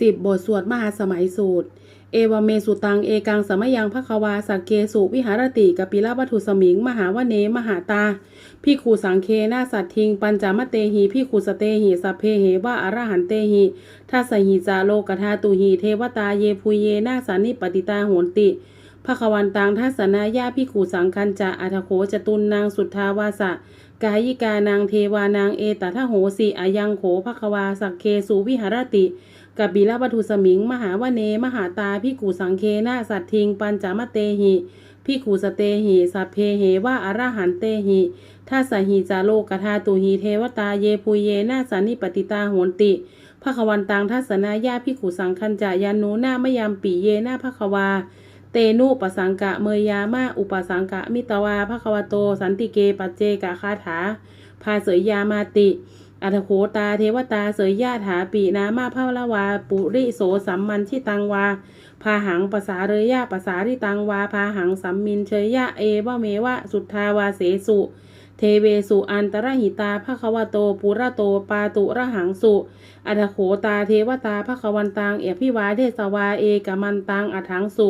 สิบบทสวดมหาสมัยสูตร เอวเมสุตัง เอกังสมยังภควาสักเกสุวิหารติกปิลวัตถุสมิง มหาวเนมหาตาพี่ขูสังเคนาสัตทิง ปัญจามเตหีพี่ขูสเตหีสัพเพเหวะอรหันเตหีทัสหิจาโลกทาตุหีเทวตาเยภูเยนาสานิปติตาโหนติภควันตังทัศนายาพิขูสังคันจะอัทโขจตุนนางสุทธาวาสะกายิกานางเทวานางเอตทะโหสีอายังโขภควาสักเคสุวิหารติ กบิลวัตถุสมิง มหาวเน มหาตาพิกูสังเคนาสัตทิง ปัญจมเตหิพิกูสเตหิสัพเพเหวะอารหันเตหิทัสหิจาโลกทาตุหิเทวตาเยปุเยนาสานิปติตาโหนติภควันตังทัศนายาพิกูสังคันจายานุนามยามปีเยนาภควา เตนุปสังกะเมยยามาอุปสังกะมิตวาภควโต สันติเกปัจเจกะคาถาพาเสยยามาติ อัตโขตาเทวตาเสยญาถาปีนามาภาวละวา ปุริโสสัมมันชิตังวา พาหังภาษาเรยยะภาษาริตังวา พาหังสัมมินเชยยะเอวะเมวะสุทธาวาเสสุ เทเวสุอันตรหิตาภควโตปุระโตปาตุระหังสุ อัตโขตาเทวตาภควันตังเอพิวาเทสวาเอกมันตังอัถังสุ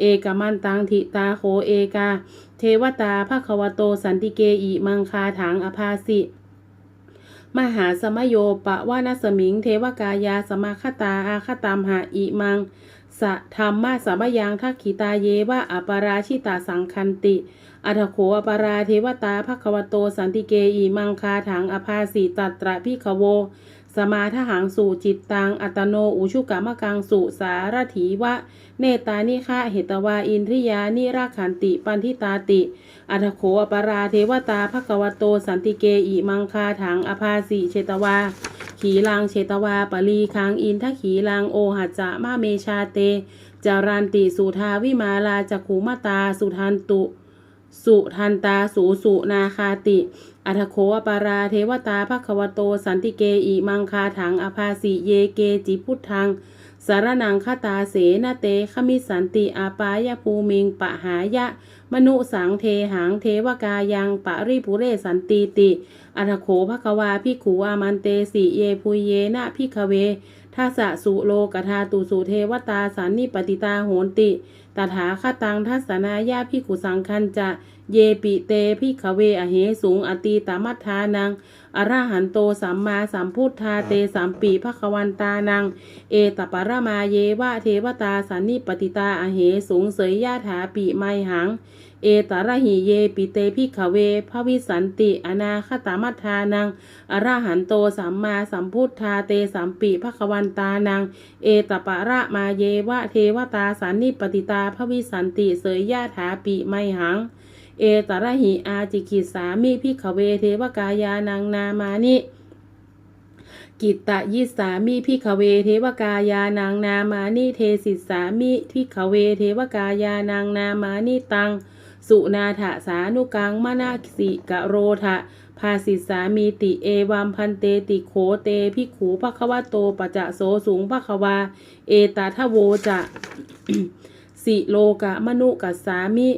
เอกมันตังทิตาโคเอกา เทวตาภควโตสันติเกอิมังคาถังอภาสิ มหาสมโยปะวานสมิง เทวกายาสมาคตาอาคตามหาอิมังสะธรรมมาสมยังทักขิตาเยวะอปราชิตาสังคันติ อัตโขอปราเทวตาภควโตสันติเกอิมังคาถังอภาสิตัตระพิขโว สมาทหังสู่จิตตังอัตโนอุชุกามกังสุสารถีวะ เนตานิฆะเหตวาอินทริยานิราขันติปันทิตาติ อัตโขอปราเทวตาภควโตสันติเกอิมังคาถังอภาสิเชตวาขีลังเชตวาปลีคังอินทขีลังโอหัจจะมาเมชาเตจารันติสุทาวิมาลาจักขุมตาสุทันตุ สุทันตาสูสุนาคาติ อัทโคอปาราเทวตาภควโต สันติเกอิมังคาถังอภาสิเยเกจิพุทธัง สารนังคตาเสนาเตขมิสันติอาปายภูมิงปะหายะ มนุสังเทหังเทวกายังปะริปุเรสันติติ อัทโขภควาพิขูอามันเตสิเยพุเยนะพิขเว ทัสสะสุโลกทาตุสุเทวตาสันนิปติตาโหนติ ตถาคตังทัศนายาพิขุสังคันจะ เยปิเตพิขเวอเหสูงอตีตามัทธานังอรหันโตสัมมาสัมพุทธาเตสัมปีภควันตานัง เอตปรมาเยวะเทวตาสันนิปติตาอเหสูงเสยยาถาปีไมหัง เอตระหิเยปิเตพิขเวภวิสันติอนาคตามัทธานังอรหันโตสัมมาสัมพุทธาเตสัมปีภควันตานัง เอตปรมาเยวะเทวตาสันนิปติตาภวิสันติเสยยาถาปีไมหัง เอตระหิอาจิกิสามิพิขเวเทวกายานังนามานิกิตตยิสามิพิขเวเทวกายานางนามานิเทสิสามิพิขเวเทวกายานางนามานิตัง สุนาถสานุกังมนาสิกะโรทะภาสิสามีติเอวัมพันเตติโขเตพิขูภควะโตปะจะโสสูงภควา เอตาทโวจะ สิโลกะมนุกัสสามิ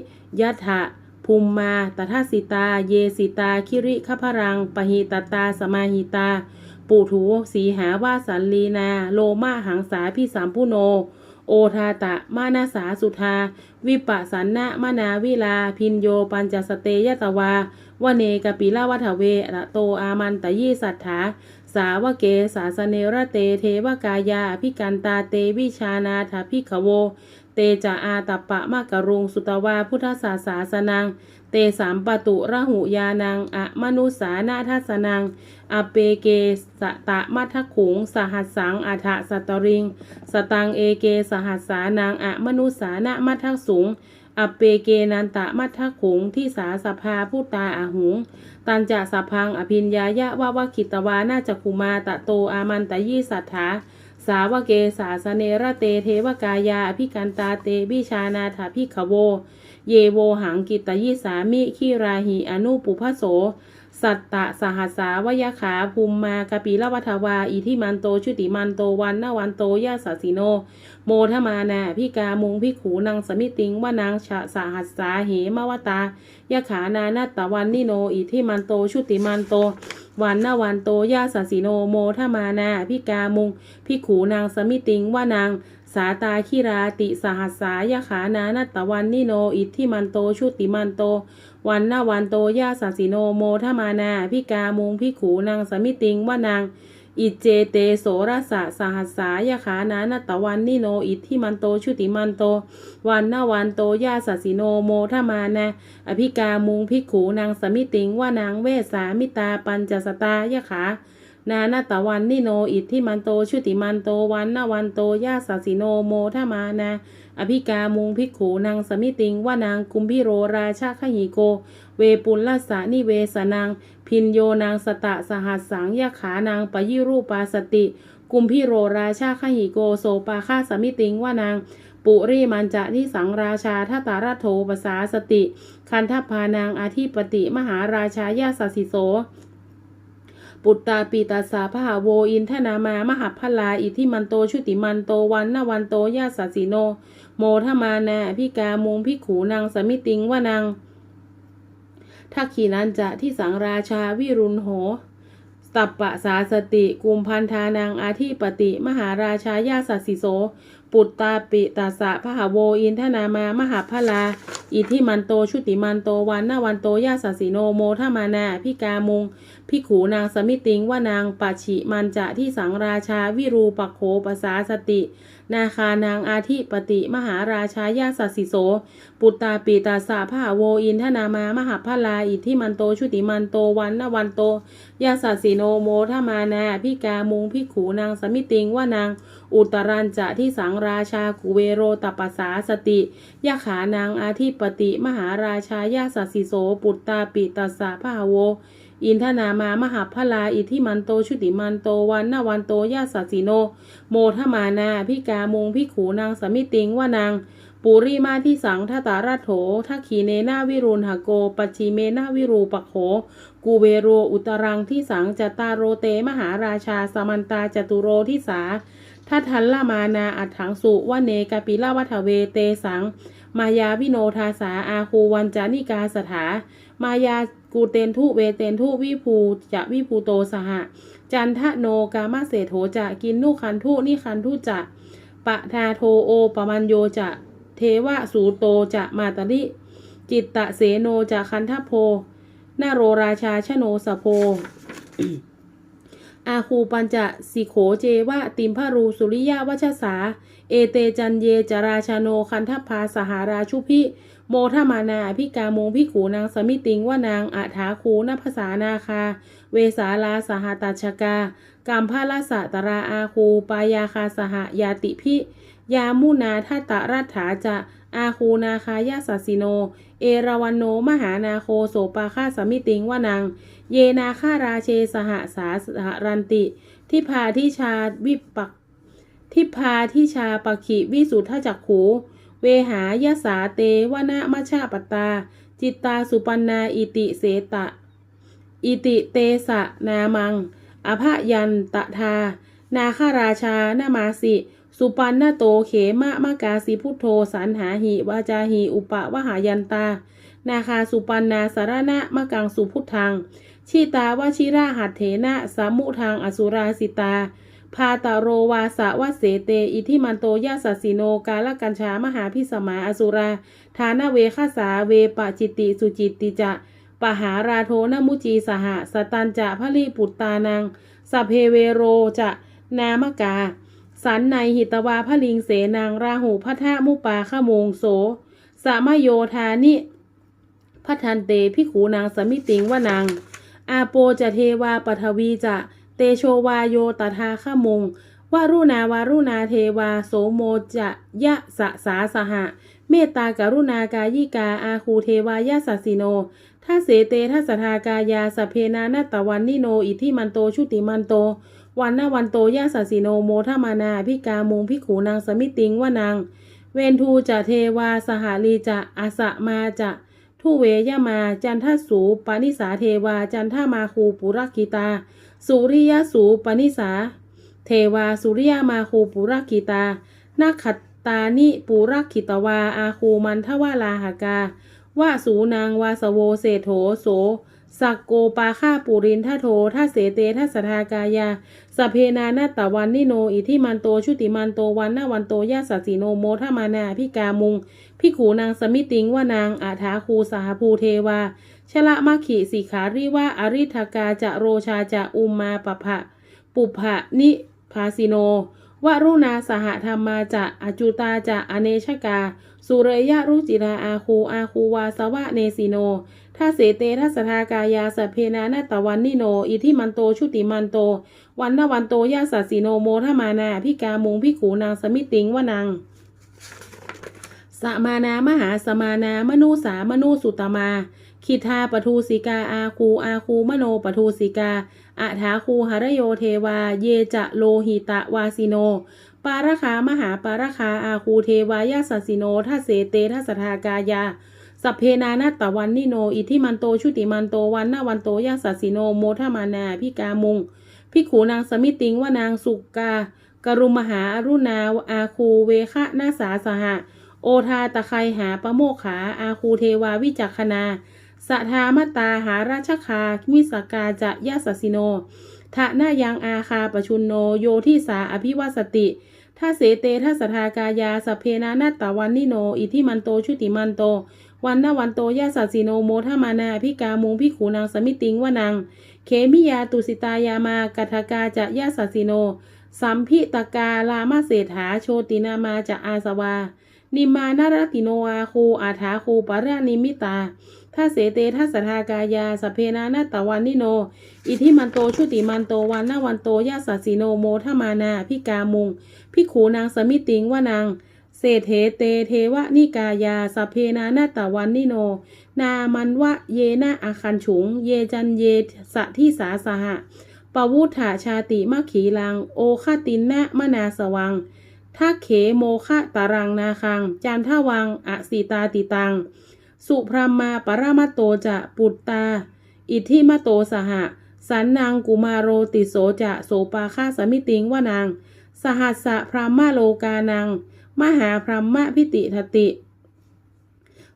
ยัตถะ ภูมมาตถาสิตา เยสิตา คิริขพรัง ปหิตตา สมาหิตาปุถุสีหาวาสันลีนา โลมาหังสาพิสามพุโน โอทาตะ มานาสาสุธา วิปัสสันนะมานาวิลา พินโยปัญจสเตยตวาวเนกปิลาวัฏเวระโตอามันตยี่สัทธาสาวเกสาสเนระเตเทวกายาพิกันตาเตวิชานาถาพิขโว เตจาอาตัปปะมะกะรุงสุตวาพุทธศาสาสนัง เตสามปตุระหุยานังอะมนุสานาทัสนังอเปเกสตะมัทขุง สหัสสังอัฏฐสตริง สตังเอเกสหัสสานังอะมนุสานะมัทสุงอเปเกนันตะมัทขุงที่สาสภาผู้ตาอาหุง ตันจะสพังอภินยายะวาวาคิตวานาจักคุมาตะโตอามันตะยี่สัทธา สาวเกสาสเนระเตเทวกายาอภิกันตาเตวิชานาถาพิขโว เยโวหังกิตยิสามิขีราหิอนุปุพโส สัตตะสหสสาวยขาภูมมากปีละวัฏวา อิทิมันโตชุติมันโตวันนวันโตยาสสิโน โมทมานาพิกามุงพิขูนางสมิติงว่านางชะสหัสสาเหมวตายะขานานาตตะวันนิโน อิทิมันโตชุติมันโต วันนาวันโตยาสสิโนโมทมานาพิกามุงพิขูนางสมิติงว่านางสาตาคิราติสหัสสายขานานัตะวันนิโนอิทธิมันโตชุติมันโต วันนาวันโตยาสสิโนโมทมานาพิกามุงพิขูนางสมิติงว่านาง อิเจเตโสรสะสหัสสายขานานตะวันนิโนอิทธิมันโตชุติมันโต วันนาวันโตยาสสิโนโมทมานะอภิกามุงพิกขูนางสมิติงว่านางเวสามิตาปัญจสตายขา นานาตวันนิโน อิทธิมันโตชุติมันโตวันนาวันโตยาสสิโนโมทมานาอภิกามุงพิกขูนางสมิติงว่านางกุมพิโรราชาขหิโก เวปุลลสานิเวสนางพินโยนางสตะสหัสสังยขานางปยิรูปาสติ กุมพิโรราชาขหิโกโสปาคาสมิติงว่านางปุริมันจะที่สังราชาทัตตาราโทปสาสติ คันทพานางอาทิปติมหาราชายาสสิโส ปุตตาปีตาสาพหาโวอินทนามามหาพลาอิทิมันโตชุติมันโตวันนวันโตยาสสิโน โมทมานาพิกามุงพิขูนางสมิติงว่านางทักขีนันจะที่สังราชาวิรุณโหสัปปะสาสติกุมพันธานางอาทิปติ มหาราชายาสัสสิโส ปุตตาปิตาสะพหาโวอินทนามามหาพลา อิทิมันโตชุติมันโตวันนาวันโตยาสสิโนโมทมานาพิกามุงพิขูนางสมิติงว่านางปัชิมันจะที่สังราชาวิรูปโขปสาสตินาคานางอาทิปติมหาราชายาสัสสิโส ปุตตาปีตาสาพาโวอินทนามามหาพลาอิทิมันโตชุติมันโตวันนวันโตยาสัสสิโนโมทมานาพิกามุงพิขูนางสมิติงว่านางอุตรันจะที่สังราชากุเวโรตปัสสาสติยะขานางอาทิปติมหาราชายาสัสสิโส ปุตตาปิตาสาพาโว อินทนามามหาพลา อิทิมันโตชุติมันโตวันนาวันโตญาสัสสิโน โมทมานาพิกามุงพิขูนางสมิติงว่านาง ปุริมาที่สังทตาราโถทักขีเนนาวิรุณหโกปัจฉิเมนาวิรูปโข กูเวโรอุตรังที่สังจตาโรเตมหาราชาสมันตาจตุโรทิสาทัทันละมานาอัฏฐังสุวเนกาปิลาวัฏเวเตสัง มายาวิโนทาสาอาคูวันจานิกาสถา มายากูเตนทุเวเตนทุวิภูจะวิภูโตสหะ จันทะโนกามาเสโถจะกินนุคันทุนิคันทุจะปะทาโทโอปมัญโยจะ เทวะสูโตจะมาตริ จิตตะเสโนจะคันทโพนาโรราชาชโนสโพ อาคูปัญจะสิโขเจวะติมพารูสุริยาวัชสา เอเตจันเยจราชาโนคันทพาสหาราชุพิ โมทมานาพิกามงพิขูนางสมิติงว่านางอาถาคูนภาษานาคา เวสาลาสหตัชกากามพาลสะตราอาคูปายาคาสหยาติพิ ยามุนาทัตรัฐาจะอาคูนาคายาสัสิโน เอราวันโนมหานาโคโสปาคาสมิติงว่านางเยนาคาราเชสหสาสหรันติ ทิพาทิชาวิปักทิพาทิชาปขิวิสุทธจักขู เวหายสาเตวนะมชาปตา จิตตาสุปันนาอิติเสตะ อิติเตสะนามัง อภยันตทา นาคาราชานามาสิ สุปันนาโตเขมะมะกาสิพุทโธสันหาหิวาจาหิอุปะวหายันตา นาคาสุปันนาสารณะมะกังสุพุทธังชิตาวชิราหัตเถนะสามุทางอสุราสิตา พาตาโรวาสะวะเสเต อิทิมันโตยาสัสิโนกาลกัญชามหาพิสมาอสุรา ทานาเวคาสาเวปะจิตติสุจิตติจะปหาราโทนมุจีสหสตันจะพะลีปุตตานังสเพเวโรจะนามกา สันในหิตวาพลิงเสนางราหูพัทะมุปาขโมงโสสามโยธานิพัทันเตพิขูนางสมิติงว่านางอาโปจะเทวาปทวีจะเตโชวาโยตถาขมงวารุณาวารุณาเทวาโสโมจะยะสะสาสหะ เมตตากรุณากายิกาอาคูเทวายาสัสสิโนท่าเสเตท่าสทากายาสเพนานาตวันนิโน อิทิมันโตชุติมันโต วันนาวันโตยาสัสสิโนโมทมานาพิกามุงพิขูนางสมิติงว่านางเวนทูจะเทวาสหาลีจะอาสะมาจะทุเวยามาจันทสูปานิสาเทวาจันทมาคูปุรกิตา สุริยสูปานิสา เทวาสุริยมาคูปุรกิตานาขัตตานิปุรกิตวาอาคูมันทวาลาหากาวาสูนางวาสโวเศโถโส สักโกปาค่าปุรินทโททัสเสเตทัสสทากายาสเพนานาตวันนิโน อิทิมันโต ชุติมันโตวันนาวันโตยาสัสสิโนโมทมานาพิกามุงพิขูนางสมิติงว่านางอาถาคูสหภูเทวาชละมัคขีสิขาริว่าอริทกาจะโรชาจะอุมมาปะภะปุภะนิภาสิโน วารุณาสหธรรมาจะอจุตาจะอเนชกา สุเรยะรุจิราอาคูอาคูวาสวะเนสิโนถ้าเสเตทัสทากายาสเพนานาตวันนิโน อิทิมันโตชุติมันโต วันนวันโตยาสัสิโนโมทมานาพิกามุงพิขูนางสมิติงวนังสมานามหาสมานามนูสามนูสุตมา คิทาปทูสิกาอาคูอาคูมโนปทูสิกาอาถาคูหรโยเทวา เยจะโลหิตะวาสิโน ปาระคามหาปาระคาอาคูเทวายาสสิโนทัเสเตทัสทากายาสัพเพนานาตวันนิโน อิทิมันโตชุติมันโตวันนาวันโตยาสสิโนโมทมานาพิกามุงพิขูนางสมิติงว่านางสุกากรุมหาอรุณาอาคูเวคะนาสาสหะ โอทาตะไครหาปะโมขาอาคูเทวาวิจักขณา สทามตาหาราชคามิสกาจะยะสสิโนทะนายังอาคาปชุนโนโยทิสาอภิวาสติถ้าเสเตทัสทากายาสพเพนานาตตวันนิโน อิทิมันโตชุติมันโต วันนาวันโตยะสัสิโนโมทมานาพิกามุงพิขูนางสมิติงวนังเขมิยาตุสิตายามากัทกาจะยะสัสสิโน สัมพิตกาลามาเศรษฐาโชตินามาจะอาสวา นิมานารติโนอาคูอาถาคูปะระนิมิตาถ้าเสเตทัสทากายาสเพนานาตวันนิโน อิทิมันโตชุติมันโตวันนาวันโตยาสัสสิโนโมทมานาพิกามุงพิขูนางสมิติงว่านางเศรษฐเตเทวนิกายาสเพนานาตวันนิโน นามันวะเยนะอาคันฉุง เยจันเยสะที่สาสหะปวุฒาชาติมะขีลัง โอคตินนะมนาสวัง ทักเขโมคะตารังนาคังจันทวังอสีตาติตัง สุพรมมาปรามาโตจะปุตตา อิทธิมโตสหะ สันนางกุมาโรติโสจะโสปาคาสมิติงวานาง สหัสสะพรหมโลกานัง มหาพรหมพิติทติ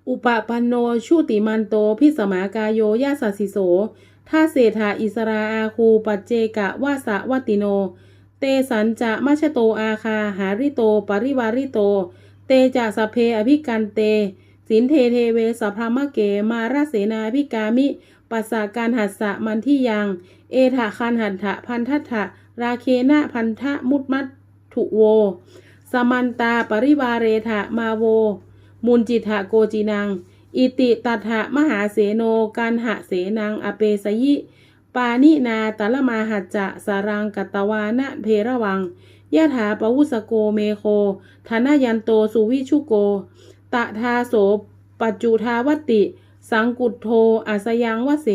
อุปปันโนชุติมันโตพิสมากายโยยาสสสิโสท่าเศรษฐาอิสราอาคูปัจเจกะวาสะวติโน เตสันจะมัชโตอาคาหาริโต ปริวาริโต เตจะสเพอภิกันเต สินเทเทเวสพรมะเก มาราเสนาภิกามิ ปัสสาการหัสสะมันที่ยัง เอถะคันหันทะพันทัตถะราเคนะพันทะมุตมัตถุโว สมันตาปริวาเรทะมาโว มุนจิทะโกจินัง อิติตัทะมหาเสโนกันหะเสนังอเปสยิ ปานินาตะละมาหัจจะสารังกัตวานะเพระวังยะถาปวุสโกเมโคธนายันโตสุวิชุโก ตะทาโสปัจจุทาวติ สังกุตโทอาสยังวเส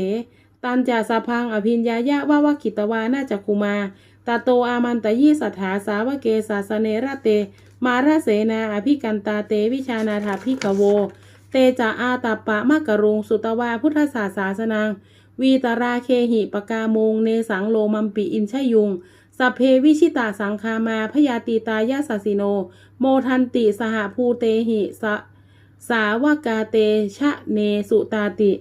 ตันจาสะพังอภิญญายะวาวกิตวานาจักคุมาตาโตอามันตยีสัทธาสาวเกสาสเนระเต มาราเสนาอภิกันตาเตวิชานาถาพิกโว เตจะอาตาปะมะกะรุงสุตวาพุทธศาสาสนัง วีตราเคหิปกาโมงเนสังโลมัมปิอินชยุงสัพเพวิชิตาสังคามาพยาตีตายาสสิโน โมทันติสหภูเตหิสสาวกาเตชะเนสุตาติ